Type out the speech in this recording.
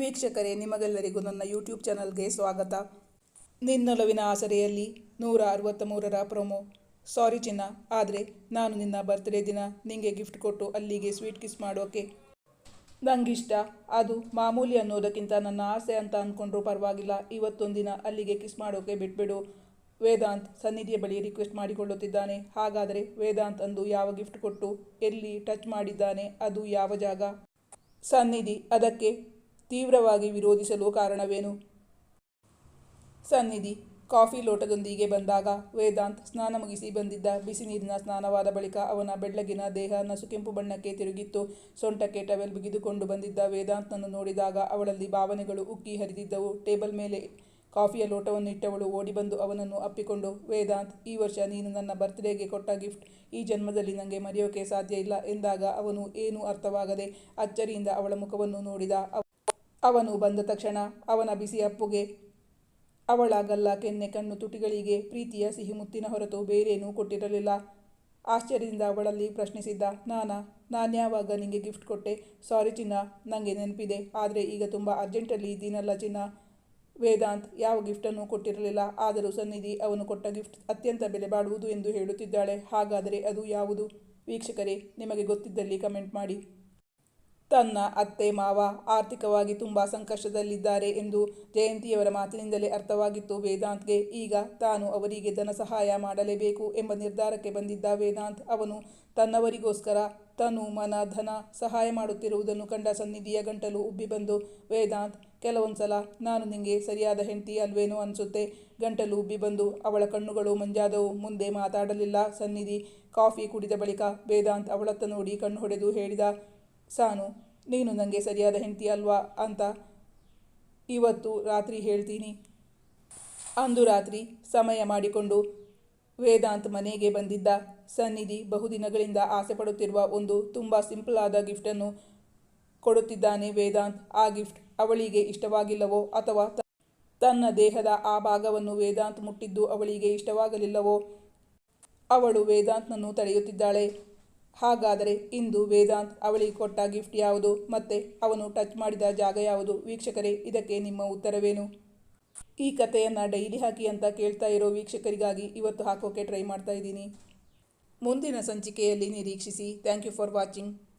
ವೀಕ್ಷಕರೇ, ನಿಮಗೆಲ್ಲರಿಗೂ ನನ್ನ ಯೂಟ್ಯೂಬ್ ಚಾನಲ್ಗೆ ಸ್ವಾಗತ. ನಿನ್ನೊಲವಿನ ಆಸರೆಯಲ್ಲಿ ನೂರ ಅರವತ್ತ ಮೂರರ ಪ್ರೊಮೋ. ಸಾರಿ ಚಿನ್ನ, ಆದರೆ ನಾನು ನಿನ್ನ ಬರ್ತ್ಡೇ ದಿನ ನಿಂಗೆ ಗಿಫ್ಟ್ ಕೊಟ್ಟು ಅಲ್ಲಿಗೆ ಸ್ವೀಟ್ ಕಿಸ್ ಮಾಡೋಕೆ. ನಂಗಿಷ್ಟ, ಅದು ಮಾಮೂಲಿ ಅನ್ನೋದಕ್ಕಿಂತ ನನ್ನ ಆಸೆ ಅಂತ ಅಂದ್ಕೊಂಡ್ರೂ ಪರವಾಗಿಲ್ಲ. ಇವತ್ತೊಂದು ದಿನ ಅಲ್ಲಿಗೆ ಕಿಸ್ ಮಾಡೋಕೆ ಬಿಟ್ಬಿಡು. ವೇದಾಂತ್ ಸನ್ನಿಧಿಯ ಬಳಿ ರಿಕ್ವೆಸ್ಟ್ ಮಾಡಿಕೊಳ್ಳುತ್ತಿದ್ದಾನೆ. ಹಾಗಾದರೆ ವೇದಾಂತ್ ಅಂದು ಯಾವ ಗಿಫ್ಟ್ ಕೊಟ್ಟು ಎಲ್ಲಿ ಟಚ್ ಮಾಡಿದ್ದಾನೆ, ಅದು ಯಾವ ಜಾಗ? ಸನ್ನಿಧಿ, ಅದಕ್ಕೆ ತೀವ್ರವಾಗಿ ವಿರೋಧಿಸಲು ಕಾರಣವೇನು? ಸನ್ನಿಧಿ ಕಾಫಿ ಲೋಟದೊಂದಿಗೆ ಬಂದಾಗ ವೇದಾಂತ್ ಸ್ನಾನ ಮುಗಿಸಿ ಬಂದಿದ್ದ ಬಿಸಿ ನೀರಿನ ಸ್ನಾನವಾದ ಬಳಿಕ ಅವನ ಬೆಳ್ಳಗಿನ ದೇಹ ನಸುಕೆಂಪು ಬಣ್ಣಕ್ಕೆ ತಿರುಗಿತ್ತು. ಸೊಂಟಕ್ಕೆ ಟವೆಲ್ ಬಿಗಿದುಕೊಂಡು ಬಂದಿದ್ದ ವೇದಾಂತ್ನನ್ನು ನೋಡಿದಾಗ ಅವಳಲ್ಲಿ ಭಾವನೆಗಳು ಉಕ್ಕಿ ಹರಿದಿದ್ದವು. ಟೇಬಲ್ ಮೇಲೆ ಕಾಫಿಯ ಲೋಟವನ್ನು ಇಟ್ಟವಳು ಓಡಿಬಂದು ಅವನನ್ನು ಅಪ್ಪಿಕೊಂಡು, ವೇದಾಂತ್, ಈ ವರ್ಷ ನೀನು ನನ್ನ ಬರ್ತ್ಡೇಗೆ ಕೊಟ್ಟ ಗಿಫ್ಟ್ ಈ ಜನ್ಮದಲ್ಲಿ ನನಗೆ ಮರೆಯೋಕೆ ಸಾಧ್ಯ ಇಲ್ಲ ಎಂದಾಗ ಅವನು ಏನೂ ಅರ್ಥವಾಗದೆ ಅಚ್ಚರಿಯಿಂದ ಅವಳ ಮುಖವನ್ನು ನೋಡಿದ. ಅವನು ಬಂದ ತಕ್ಷಣ ಅವನ ಬಿಸಿ ಅಪ್ಪುಗೆ, ಅವಳ ಗಲ್ಲ ಕೆನ್ನೆ ಕಣ್ಣು ತುಟಿಗಳಿಗೆ ಪ್ರೀತಿಯ ಸಿಹಿ ಮುತ್ತಿನ ಹೊರತು ಬೇರೇನೂ ಕೊಟ್ಟಿರಲಿಲ್ಲ. ಆಶ್ಚರ್ಯದಿಂದ ಅವಳಲ್ಲಿ ಪ್ರಶ್ನಿಸಿದ್ದ, ನಾನಾ ನಾನ್ಯಾವಾಗ ನಿಮಗೆ ಗಿಫ್ಟ್ ಕೊಟ್ಟೆ? ಸಾರಿ ಚಿನ್ನ ನನಗೆ ನೆನಪಿದೆ. ಆದರೆ ಈಗ ತುಂಬ ಅರ್ಜೆಂಟಲ್ಲಿ ಇದ್ದೀನಲ್ಲ ಚಿನ್ನ. ವೇದಾಂತ್ ಯಾವ ಗಿಫ್ಟನ್ನು ಕೊಟ್ಟಿರಲಿಲ್ಲ. ಆದರೂ ಸನ್ನಿಧಿ ಅವನು ಕೊಟ್ಟ ಗಿಫ್ಟ್ ಅತ್ಯಂತ ಬೆಲೆ ಬಾಡುವುದು ಎಂದು ಹೇಳುತ್ತಿದ್ದಾಳೆ. ಹಾಗಾದರೆ ಅದು ಯಾವುದು? ವೀಕ್ಷಕರೇ, ನಿಮಗೆ ಗೊತ್ತಿದ್ದಲ್ಲಿ ಕಮೆಂಟ್ ಮಾಡಿ. ತನ್ನ ಅತ್ತೆ ಮಾವ ಆರ್ಥಿಕವಾಗಿ ತುಂಬ ಸಂಕಷ್ಟದಲ್ಲಿದ್ದಾರೆ ಎಂದು ಜಯಂತಿಯವರ ಮಾತಿನಿಂದಲೇ ಅರ್ಥವಾಗಿತ್ತು. ವೇದಾಂತ್ಗೆ ಈಗ ತಾನು ಅವರಿಗೆ ಧನ ಸಹಾಯ ಮಾಡಲೇಬೇಕು ಎಂಬ ನಿರ್ಧಾರಕ್ಕೆ ಬಂದಿದ್ದ ವೇದಾಂತ್, ಅವನು ತನ್ನವರಿಗೋಸ್ಕರ ತನು ಮನ, ಧನ ಸಹಾಯ ಮಾಡುತ್ತಿರುವುದನ್ನು ಕಂಡ ಸನ್ನಿಧಿಯ ಗಂಟಲು ಉಬ್ಬಿ ಬಂದು, ವೇದಾಂತ್, ಕೆಲವೊಂದ್ಸಲ ನಾನು ನಿಮಗೆ ಸರಿಯಾದ ಹೆಂಡತಿ ಅಲ್ವೇನೋ ಅನಿಸುತ್ತೆ? ಗಂಟಲು ಉಬ್ಬಿ ಬಂದು, ಅವಳ ಕಣ್ಣುಗಳು ಮಂಜಾದವು, ಮುಂದೆ ಮಾತಾಡಲಿಲ್ಲ, ಸನ್ನಿಧಿ ಕಾಫಿ ಕುಡಿದ ಬಳಿಕ. ವೇದಾಂತ್ ಅವಳತ್ತ ನೋಡಿ ಕಣ್ಣು ಹೊಡೆದು ಹೇಳಿದ ಸಾನು, ನೀನು ನನಗೆ ಸರಿಯಾದ ಹೆಂಡತಿ ಅಲ್ವಾ ಅಂತ ಇವತ್ತು ರಾತ್ರಿ ಹೇಳ್ತೀನಿ. ಅಂದು ರಾತ್ರಿ ಸಮಯ ಮಾಡಿಕೊಂಡು ವೇದಾಂತ್ ಮನೆಗೆ ಬಂದಿದ್ದ ಸನ್ನಿಧಿ ಬಹುದಿನಗಳಿಂದ ಆಸೆ ಪಡುತ್ತಿರುವ ಒಂದು ತುಂಬ ಸಿಂಪಲ್ ಆದ ಗಿಫ್ಟನ್ನು ಕೊಡುತ್ತಿದ್ದಾನೆ ವೇದಾಂತ್. ಆ ಗಿಫ್ಟ್ ಅವಳಿಗೆ ಇಷ್ಟವಾಗಿಲ್ಲವೋ ಅಥವಾ ತನ್ನ ದೇಹದ ಆ ಭಾಗವನ್ನು ವೇದಾಂತ್ ಮುಟ್ಟಿದ್ದು ಅವಳಿಗೆ ಇಷ್ಟವಾಗಲಿಲ್ಲವೋ? ಅವಳು ವೇದಾಂತ್ನನ್ನು ತಡೆಯುತ್ತಿದ್ದಾಳೆ. ಹಾಗಾದರೆ ಇಂದು ವೇದಾಂತ್ ಅವಳಿಗೆ ಕೊಟ್ಟ ಗಿಫ್ಟ್ ಯಾವುದು ಮತ್ತೆ ಅವನು ಟಚ್ ಮಾಡಿದ ಜಾಗ ಯಾವುದು? ವೀಕ್ಷಕರೇ, ಇದಕ್ಕೆ ನಿಮ್ಮ ಉತ್ತರವೇನು? ಈ ಕಥೆಯನ್ನು ಡೈಲಿ ಹಾಕಿ ಅಂತ ಕೇಳ್ತಾ ಇರೋ ವೀಕ್ಷಕರಿಗಾಗಿ ಇವತ್ತು ಹಾಕೋಕೆ ಟ್ರೈ ಮಾಡ್ತಾ ಇದ್ದೀನಿ. ಮುಂದಿನ ಸಂಚಿಕೆಯಲ್ಲಿ ನಿರೀಕ್ಷಿಸಿ. Thank you for watching.